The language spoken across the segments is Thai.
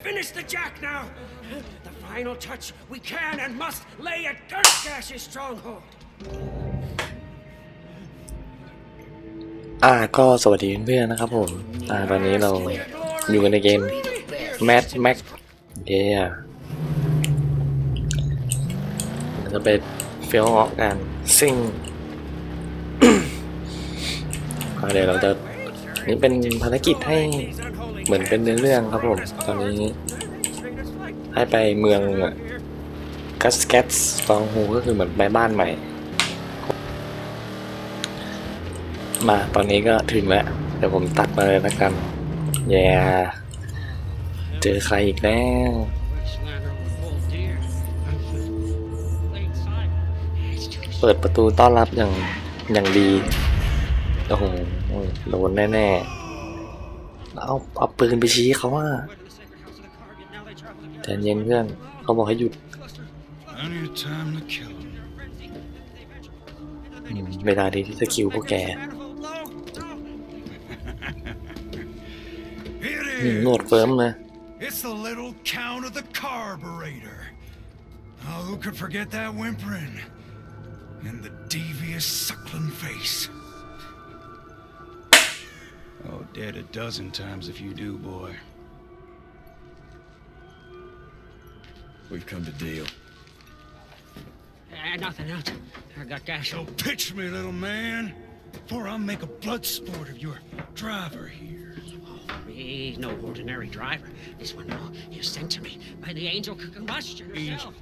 Finish the jack now! The final touch, we can and must lay at Dirtgash's stronghold! อ่าก็สวัสดีเพื่อนๆนะครับผม อ่าตอนนี้เราอยู่กันในเกม Mad Max เย้เราจะไปเฟี้ยวออกกันซิ่ง อ่าเดี๋ยวเราจะ นี่เป็นภารกิจให้เหมือนเป็นเนื้อเรื่องครับผม ตอนนี้ให้ไปเมืองกัสแกตสตองฮูก็คือเหมือนไปบ้านใหม่ มาตอนนี้ก็ถึงแล้ว เดี๋ยวผมตัดมาเลยละกันแย่เจอใครอีกแล้วเปิดประตูต้อนรับอย่างอย่างดี โอ้โห โดนแน่ๆแล้วเอาเอาปืนไปชี้เขาว่าใจเย็นเพื่อนเขาบอกให้หยุดเวลาดีที่จะคิวพวกแกหนวดเฟิร์มเลย It's the little count of the carburetor. Oh, who could forget that whimpering? And the devious suckling face. Oh, dead a dozen times if you do, boy. We've come to deal. Uh, nothing else. I got gas. So pitch me, little man, before I make a blood sport of your driver here. He's no ordinary driver. This one oh, is sent to me by the angel c- combustion herself.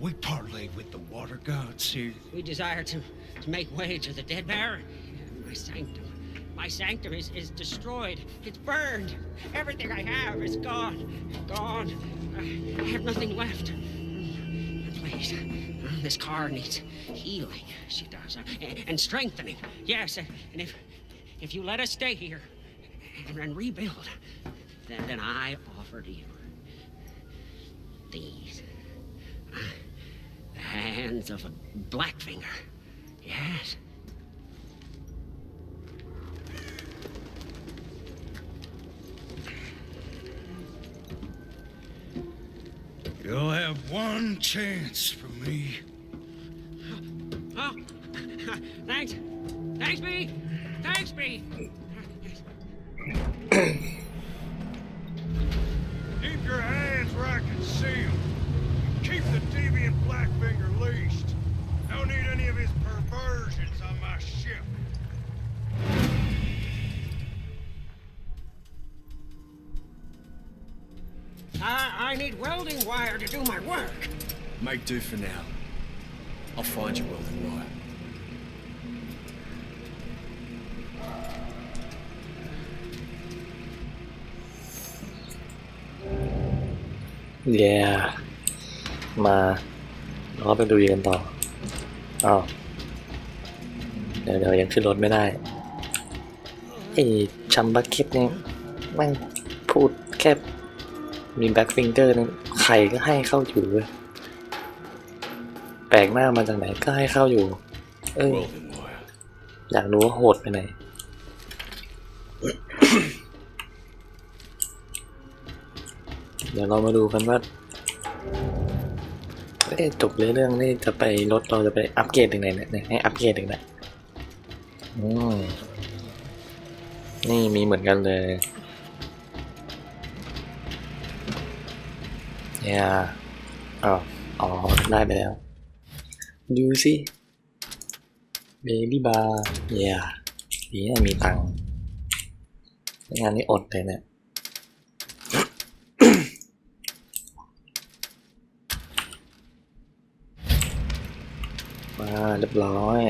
We parlay with the water gods here. We desire to, to make way to the dead baron. My sanctum. My sanctum is, is destroyed. It's burned. Everything I have is gone. Gone. I have nothing left. Please. This car needs healing. She does. And, and strengthening. Yes. And if if you let us stay here and, and rebuild, then, then I offer to you these. Uh, the hands of a Blackfinger. Yes. You'll have one chance from me. Oh, thanks. Thanks, me. Thanks, me. Keep your hands where I can see 'em. Keep the deviant Blackfinger leashed. Don't need any of his perversions on my ship. I, I need welding wire to do my work. Make do for now. I'll find you welding wire. เย้มาเราไปดูกันต่ออ้าวเดี๋ยวเดี๋ยวยังขึ้นรถไม่ได้ไอ้ชัมบักเก็ตเนี่ยแม่งพูดแค่ มีแบ็คฟิงเกอร์นั้นใครก็ให้เข้าอยู่เว้ยแปลกหน้ามาจากไหนก็ให้เข้าอยู่ เอ้ยอยากรู้ว่าโหดไปไหนเดี๋ยวเรามาดูกันว่าเอ๊ะจบเรื่องนี่จะไปรถเราจะไปอัปเกรดถึงไหนเนี่ยเนี่ยให้อัปเกรดถึงไหนอืมนี่มีเหมือนกันเลย เนี่ยอ้าวอ๋อได้ไปแล้ว ดูสิเบบี้บาร์เย่ยดีนะมีตังค์งานนี้อดเลยเนี่ยมาเรียบร้อย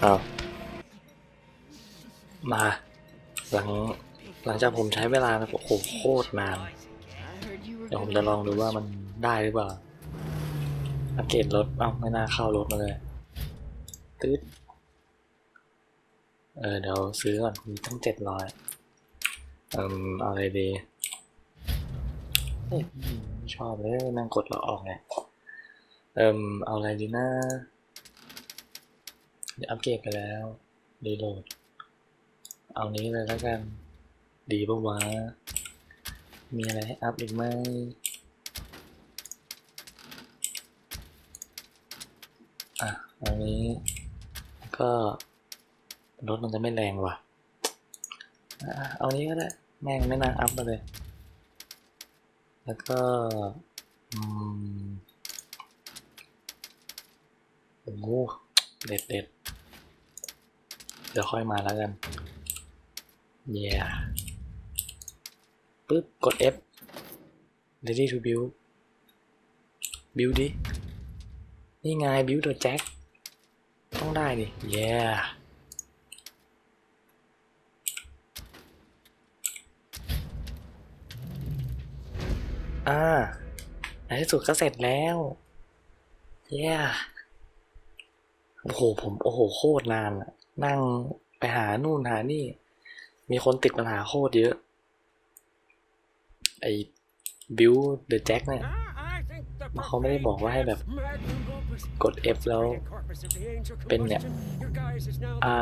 เอามาหลังหลังจากผมใช้เวลานะโอ้โหโคตรนาน เดี๋ยวผมจะลองดูว่ามันได้หรือเปล่าอัปเกรดรถเอ้าไม่น่าเข้ารถมาเลยตืดเออเดี๋ยวซื้อก่อนมีตั้งเจ็ดร้อยเอ่มเอาอะไรดีเอ้ยไม่ชอบเลยนั่งกดเราออกไงเอิมเอาอะไรดีนะเดี๋ยวอัปเกรดไปแล้วรีโหลด เอานี้เลยแล้วกัน ดีปะวะ มีอะไรให้อัพอีกไหมอะอันนี้ก็รถมันจะไม่แรงว่ะอะเอานี้ก็ได้ แม่งไม่น่าอัพมาเลย แล้วก็อืมโอ้โหเด็ดเด็ดเดี๋ยวค่อยมาแล้วกัน เย้ ปึ๊บ กด F ready to build build ดิ นี่ไง build the jack ต้องได้ดิ yeah อ่าในที่สุดก็เสร็จแล้ว yeah โอ้โห ผม โอ้โห โคตรนานอะนั่งไปหานู่นหานี่ มีคนติดปัญหาโคตรเยอะ ไอ้บิวเดอะแจ็คเนี่ยเขาไม่ได้บอกว่าให้แบบกด F แล้วเป็นเนี่ยอา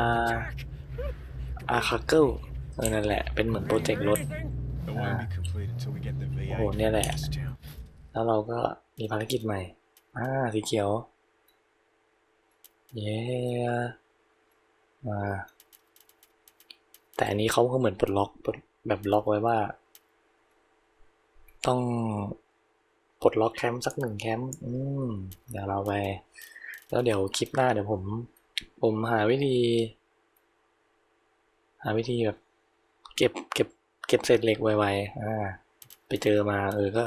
อาคาเกิลเออนั่นแหละ เป็นเหมือนโปรเจกต์รถ It won't be complete until we get the VA Oh, to near there. this town. แล้วเราก็มีภารกิจใหม่ อ่า สีเขียว เย้มาแต่อันนี้เขาก็เหมือนปลดล็อกปลดแบบล็อกไว้ว่า ต้องปลดล็อกแคมป์สักหนึ่งแคมป์อืมเดี๋ยวเราไป แล้วเดี๋ยวคลิปหน้าเดี๋ยวผม ผมหาวิธี หาวิธีแบบเก็บเก็บ เก็บเศษเหล็กไวๆอ่า ไปเจอมาเออก็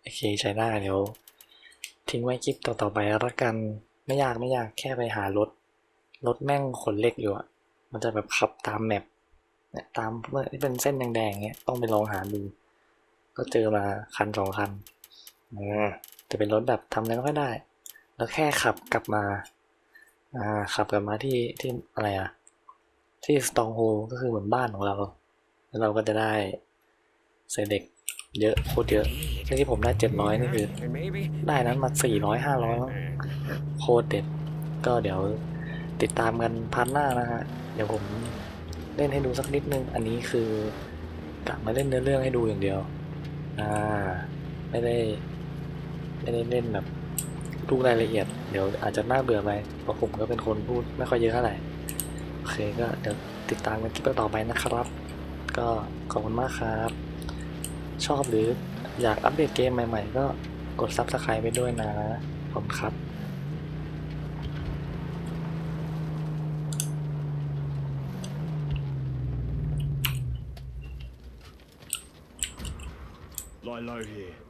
โอเคใช้ได้เดี๋ยว ทิ้งไว้คลิปต่อๆไปแล้วละกันไม่ยากไม่ยากแค่ไปหารถ รถแม่งขนเหล็กอยู่อะมันจะแบบขับตามแมปเนี่ยตามเมื่อที่เป็นเส้นแดงๆเงี้ยต้องไปลองหาดู ก็เจอมาคันสองคันอ่าจะเป็นรถแบบทำอะไรไม่ค่อยได้ แล้วแค่ขับกลับมาอ่าขับกลับมาที่ที่อะไรอะที่สตองโฮก็คือเหมือนบ้านของเรา แล้วเราก็จะได้เศษเหล็กเยอะโคตรเยอะที่ที่ผมได้เจ็ดร้อยนี่คือ ได้นั้นมาสี่ร้อยห้าร้อยโคตรเด็ด ก็เดี๋ยวติดตามกันพาร์ทหน้านะฮะ เดี๋ยวผมเล่นให้ดูสักนิดนึง อันนี้คือกลับมาเล่นเนื้อเรื่องให้ดูอย่างเดียว อ่าไม่ได้ไม่ได้เล่นแบบทุกรายละเอียด เดี๋ยวอาจจะน่าเบื่อไปเพราะผมก็เป็นคนพูดไม่ค่อยเยอะเท่าไหร่โอเคก็เดี๋ยวติดตามกันคลิปต่อไปนะครับ ก็ขอบคุณมากครับ ชอบหรืออยากอัปเดตเกมใหม่ ๆ ก็กด Subscribe ไปด้วยนะขอบคุณครับ Lie low here.